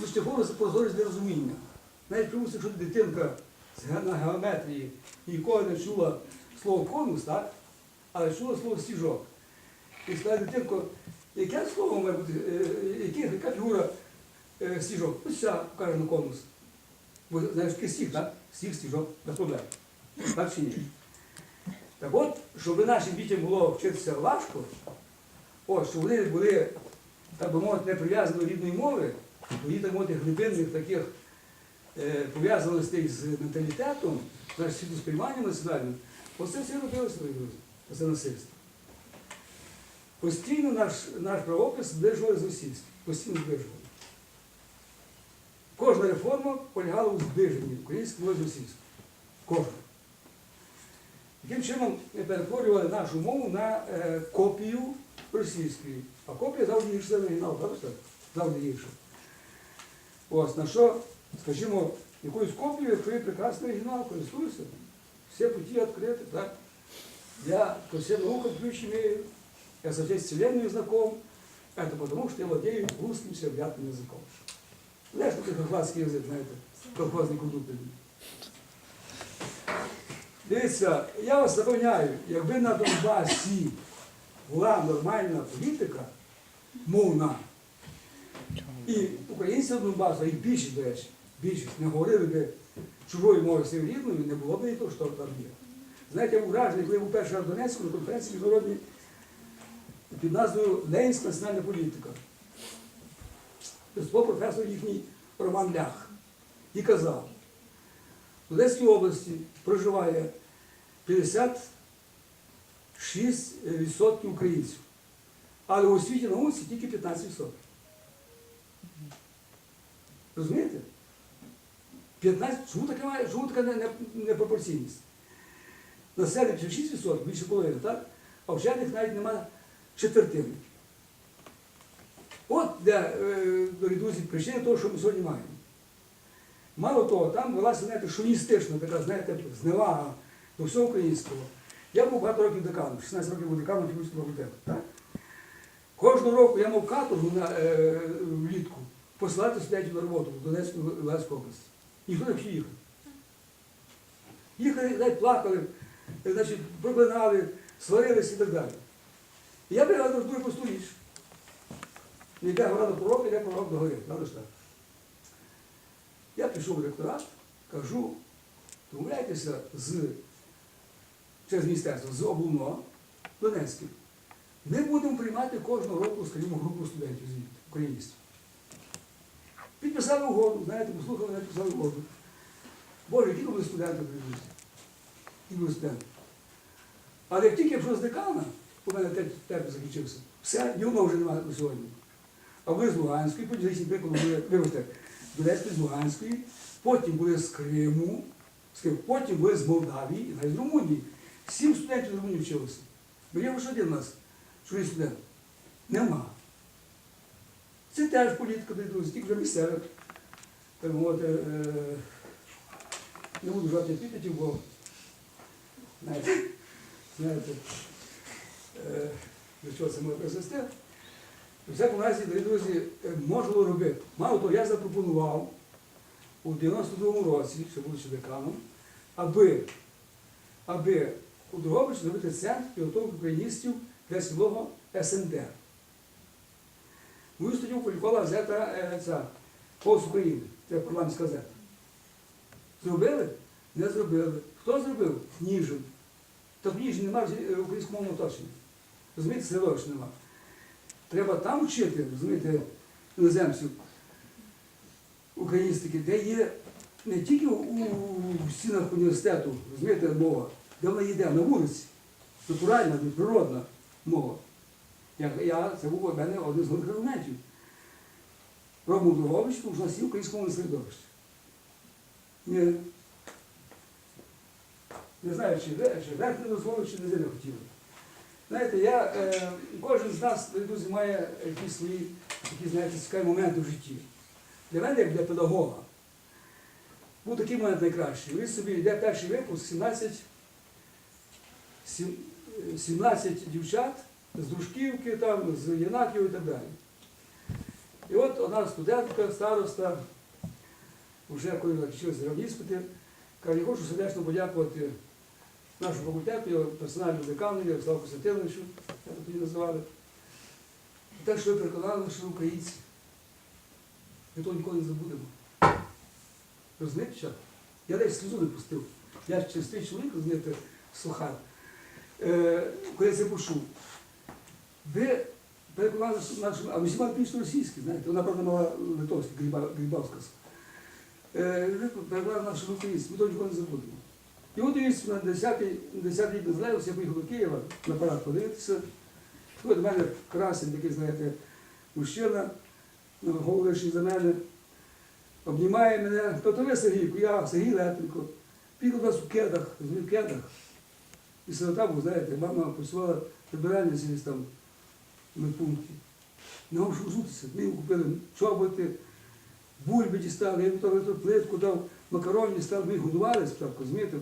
Поступово прозорість для розуміння. Навіть примусив, якщо дитинка на геометрії ніколи не чула слово конус, так? але чула слово стіжок. І сказала дитинко, яке слово має бути, е, яке- яка фігура е, стіжок? Ось ця каже на конус. Бо знаєш, який стіг, так? Стіг, стіжок, без проблем. Так чи ні? Так от, щоб нашим дітям було вчитися важко, от, щоб вони були, так би мовити, не прив'язані до рідної мови, їх, так мовити, глибинних таких е, пов'язаностей з менталітетом, значить, світосприйманням національним, оце все робилося, оце насильство. Постійно наш, наш правопис зближували з російським, постійно зближували. Кожна реформа полягала у зближенні української мови з російською. Кожна. Таким чином ми перетворювали нашу мову на е, копію російської. А копія завжди гірша за оригінал, правда? Завжди гірша. Ось, на що, скажімо, якоюсь копією, якщо є прекрасний оригінал, користуюся. Все пути відкриті, так? Я ко всем наукам ключ имею, я со всей вселенной знаком. Это потому, что я владею русским сервятным языком. Знаешь, такой колхозский язык, знаєте, колхозний кондуктор. Дивіться, я вас запевняю, якби на Донбасі була нормальна політика, мовна, і українці Донбасу, їх більшість, до речі, більшість, не говорили би чужою мовою своєю рідною, не було б і того, що там є. Знаєте, був коли був перший раз в Донецьку на конференції міжнародній під назвою Ленінська національна політика. Виступав професор їхній Роман Лях і казав, в Одеській області проживає 56% українців, але у освіті науці тільки 15%. Розумієте? 15, чому таке має, чому така не- не- непропорційність? Населення 56%, більше половини, так? А вчених навіть немає четвертини. От де, е, друзі, причина того, що ми сьогодні маємо. Мало того, там велася, знаєте, шовіністична така, знаєте, зневага до всього українського. Я був багато років деканом, 16 років був деканом філософського факультету. Кожного року я мав каторгу на, е, влітку посилати студентів на роботу в Донецьку Луганську область. Ніхто не хотів їхати. Їхали, навіть плакали, значить, проклинали, сварилися і так далі. І я вигадав дуже просту річ. Не йде гора до пророка, йде пророк до. Правда ж так? Я пішов в ректорат, кажу, домовляйтеся з через міністерство, з облуно Донецьким. Ми будемо приймати кожного року, скажімо, групу студентів звідти, українців. Підписали угоду, знаєте, послухали, підписали угоду. Боже, які були студенти привезли. Які були студенти. Але як тільки я з декана, у мене те- термін закінчився, все, ні вже немає сьогодні. А ви з Луганської, потім за прикладом були, вибачте, Донецької з Луганської, потім були з Криму, потім були з Молдавії навіть з Румунії. Сім студентів з Румунії вчилися. Бо є лише один у нас, чужий студент. Нема. Це теж політика, дорогі друзі, тільки вже місцевих. Мовити, е, не буду жати епітетів, бо знаєте, знаєте, е, до чого це може призвести. У всякому разі, дорогі друзі, е, було робити. Мало того, я запропонував у 92-му році, ще будучи деканом, аби, аби у Дрогобичі зробити центр підготовки україністів для цілого СНД. Мою статтю опублікувала газета е, ця, «Голос України», це парламентська газета. Зробили? Не зробили. Хто зробив? Ніжин. Та в Ніжині немає е, українськомовного оточення. Розумієте, середовища нема. Треба там вчити, розумієте, іноземців, україністики, де є не тільки у стінах університету, розумієте, мова, де вона йде, на вулиці. Натуральна, природна мова. Я, я, це був у мене один з головних аргументів. Що у нас є українськомовне середовище. Ні. Не знаю, чи, чи верх не чи не хотіли. Знаєте, я, е, кожен з нас, друзі, має якісь свої такі, знаєте, цікаві моменти в житті. Для мене, як для педагога, був такий момент найкращий. Ви собі йде перший випуск, 17, е, 17 дівчат з Дружківки, там, з Янаків і так далі. І от одна студентка, староста, вже коли закінчилися равніспити, каже, я хочу сердечно подякувати нашому факультету, його персональному декану, Ярославу Костянтиновичу, як тоді називали. Те, що ви переконали, що українці. Ми того ніколи не забудемо. Розумієте, що? Я десь сльозу не пустив. Я чистий чоловік, розумієте, сухар. Е, коли я це почув. Ви переконали що нашу, а усі мали пічно російські, знаєте, вона правда мала литовський. Е, ви переконали нашу ми того ніколи не забудемо. І от дивіться, на 10-й 10 рік незалежності я поїхав до Києва на парад подивитися. Тут до мене красень такий, знаєте, мужчина, на за мене, обнімає мене. Тобто ви Сергійку, я Сергій Лепенко. Пік у нас в кедах, в кедах. І сирота, був, знаєте, мама працювала прибиральниця десь там на пункті. Не вже жутися. Ми купили чоботи, бульби дістали, я йому плитку дав, макароні став, ми годували спочатку, розумієте,